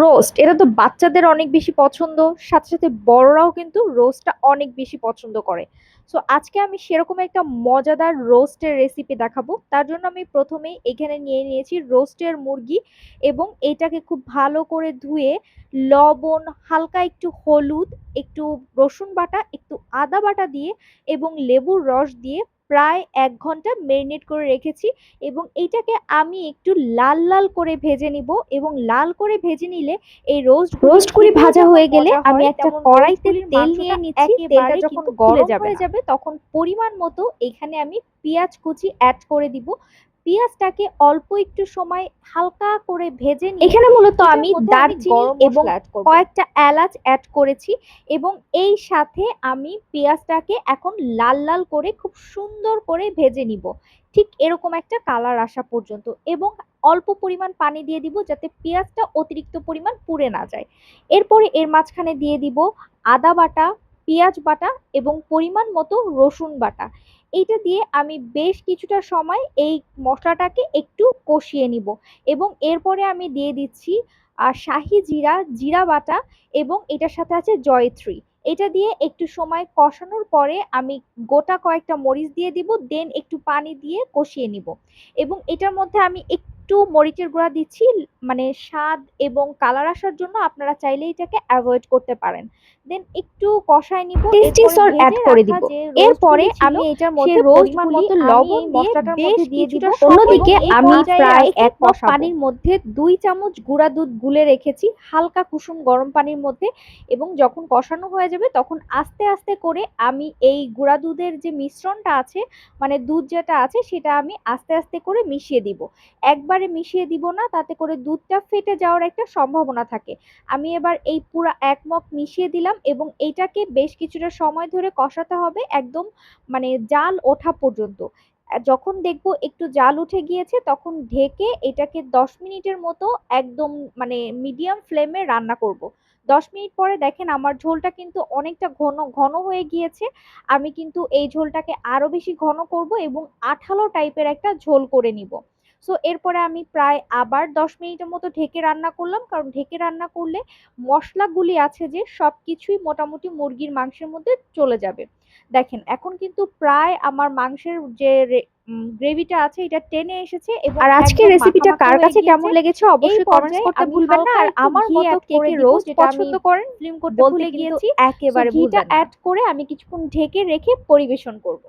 Roast এটা তো বাচ্চাদের অনেক বেশি পছন্দ, সাথে সাথে বড়রাও কিন্তু রোস্টটা অনেক বেশি পছন্দ করে। সো আজকে আমি সেরকম একটা মজাদার রোস্টের রেসিপি দেখাবো। তার জন্য আমি প্রথমে এখানে নিয়ে নিয়েছি রোস্টের মুরগি এবং এটাকে খুব ভালো করে ধুয়ে লবণ, হালকা একটু হলুদ একটু রসুন বাটা একটু আদা বাটা দিয়ে এবং লেবুর রস দিয়ে প্রায় এক ঘণ্টা মেরিনেট করে রেখেছি এবং এইটাকে আমি একটু লাল লাল করে ভেজে নিব এবং লাল করে ভেজে নিলে এই রোস্ট রোস্ট করে ভাজা হয়ে গেলে আমি একটা কড়াইতে তেল নিয়ে নিচ্ছি তেলটা যখন গরম হয়ে যাবে তখন পরিমাণ মতো এখানে আমি পেঁয়াজ কুচি অ্যাড করে দিব। পেঁয়াজটাকে অল্প একটু সময় হালকা করে ভেজে নিয়ে এখানে মূলত আমি দারচিনি এবং কয়েকটা এলাচ অ্যাড করেছি এবং এই সাথে আমি পেঁয়াজটাকে এখন লাল লাল করে খুব সুন্দর করে ভেজে নিব। ঠিক এরকম একটা কালার আসা পর্যন্ত এবং অল্প পরিমাণ পানি দিয়ে দিব যাতে পেঁয়াজটা অতিরিক্ত পরিমাণ পুড়ে না যায়। এরপরে এর মাঝখানে দিয়ে দিব আদা বাটা পেঁয়াজ বাটা এবং পরিমাণ মতো রসুন বাটা। এইটা দিয়ে আমি বেশ কিছুটা সময় এই মশলাটাকে একটু কষিয়ে নিব এবং এরপরে আমি দিয়ে দিচ্ছি আর শাহি জিরা জিরা বাটা এবং এটার সাথে আছে জয়ত্রী। এটা দিয়ে একটু সময় কষানোর পরে আমি গোটা কয়েকটা মরিচ দিয়ে দিব দেন একটু পানি দিয়ে কষিয়ে নিব। এবং এটার মধ্যে আমি একটু মরিচের গুঁড়া দিচ্ছি মানে স্বাদ এবং কালার আসার জন্য আপনারা চাইলে এটাকে অ্যাভয়েড করতে পারেন দেন একটু কষায় নিব Tasty salt add করে দিব। এরপরে আমি এটার মধ্যে পরিমাণ মতো লবণ মশলাটার মধ্যে দিয়ে দিব অন্যদিকে আমি প্রায় এক কষাবো। পানির মধ্যে দুই চামচ গুঁড়া দুধ গুলে রেখেছি হালকা কুসুম গরম পানির মধ্যে এবং যখন কষানো হয়ে যাবে তখন আস্তে আস্তে করে আমি এই গুঁড়া দুধের যে মিশ্রণটা আছে মানে দুধ যেটা আছে সেটা আমি আস্তে আস্তে করে মিশিয়ে দিব একবারে মিশিয়ে দিব না, তাতে করে দুধটা ফেটে যাওয়ার একটা সম্ভাবনা থাকে। আমি এবার এই পুরো এক মগ মিশিয়ে দিলাম এবং এইটাকে বেশ কিছুটা সময় ধরে কষাতে হবে একদম মানে জাল ওঠা পর্যন্ত। যখন দেখব একটু জাল উঠে গিয়েছে, তখন ঢেকে এটাকে দশ মিনিটের মতো একদম মানে মিডিয়াম ফ্লেমে রান্না করব। দশ মিনিট পরে দেখেন আমার ঝোলটা কিন্তু অনেকটা ঘন ঘন হয়ে গিয়েছে। আমি কিন্তু এই ঝোলটাকে আরও বেশি ঘন করব এবং আঠালো টাইপের একটা ঝোল করে নিব। সো এরপরে আমি প্রায় আবার দশ মিনিটের মতো ঢেকে রান্না করলাম। কারণ ঢেকে রান্না করলে মশলাগুলি আছে যে সব কিছুই মোটামুটি মুরগির মাংসের মধ্যে চলে যাবে। দেখেন এখন কিন্তু প্রায় আমার মাংসের যে গ্রেভিটা আছে এটা টেনে এসেছে আর একদম রেসিপিটা কার কাছে কেমন লেগেছে অবশ্যই কমেন্টস করতে ভুলবেন না। আর আমার মতো add কে করে কে দিব, রোস্ট যেটা আমি পছন্দ করেন ফিল্ম করতে ভুলে গিয়েছি। একেবারে ঘিটা ভুলবেন না। অ্যাড করে আমি কিছুক্ষণ ঢেকে রেখে পরিবেশন করব।